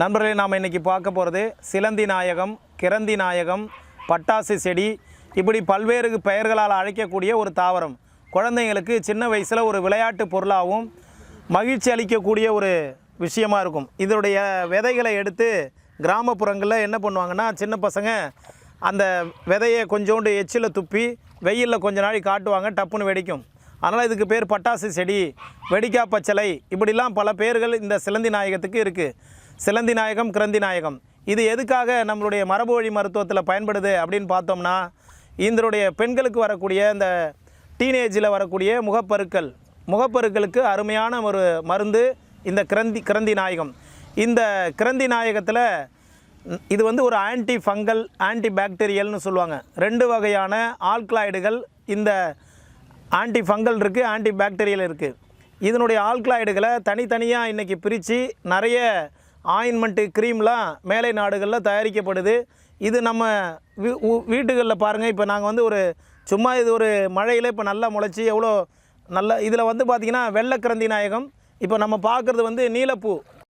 நண்பர்களே நாம் இன்றைக்கி பார்க்க போகிறது சிலந்தி நாயகம் கிரந்தி நாயகம் பட்டாசு செடி. இப்படி பல்வேறு பெயர்களால் அழைக்கக்கூடிய ஒரு தாவரம். குழந்தைங்களுக்கு சின்ன வயசில் ஒரு விளையாட்டு பொருளாகவும் மகிழ்ச்சி அளிக்கக்கூடிய ஒரு விஷயமா இருக்கும். இதனுடைய விதைகளை எடுத்து கிராமப்புறங்களில் என்ன பண்ணுவாங்கன்னா சின்ன பசங்க அந்த விதையை கொஞ்சோண்டு எச்சில் துப்பி வெயிலில் கொஞ்ச நாளைக்கு காட்டுவாங்க டப்புன்னு வெடிக்கும். அதனால் இதுக்கு பேர் பட்டாசு செடி வெடிக்கா பச்சலை இப்படிலாம் பல பேர்கள் இந்த சிலந்தி நாயகத்துக்கு இருக்குது சிலந்தி நாயகம் கிரந்தி நாயகம். இது எதுக்காக நம்மளுடைய மரபு வழி மருத்துவத்தில் பயன்படுது அப்படின்னு பார்த்தோம்னா இதனுடைய பெண்களுக்கு வரக்கூடிய இந்த டீனேஜில் வரக்கூடிய முகப்பருக்கள். முகப்பருக்களுக்கு அருமையான ஒரு மருந்து இந்த கிரந்தி கிரந்தி நாயகம். இந்த கிரந்தி நாயகத்தில் இது வந்து ஒரு ஆன்டி ஃபங்கல் ஆன்டி பாக்டீரியல்னு சொல்லுவாங்க. ரெண்டு வகையான ஆல்கலாய்டுகள் இந்த ஆன்டி ஃபங்கல் இருக்குது ஆன்டி பாக்டீரியல் இருக்குது இதனுடைய ஆல்கலாய்டுகளை தனித்தனியாக இன்றைக்கி பிரித்து நிறைய ஆயின்மெண்ட்டு க்ரீம்லாம் மேலை நாடுகளில் தயாரிக்கப்படுது. இது நம்ம வீ வீட்டுகளில் பாருங்கள் இப்போ நாங்கள் வந்து ஒரு சும்மா இது ஒரு மழையில் இப்போ நல்லா முளைச்சி எவ்வளோ நல்ல இதில் வந்து பார்த்திங்கன்னா வெள்ளை கிரந்தி நாயகம். இப்போ நம்ம பார்க்குறது வந்து நீலப்பூ.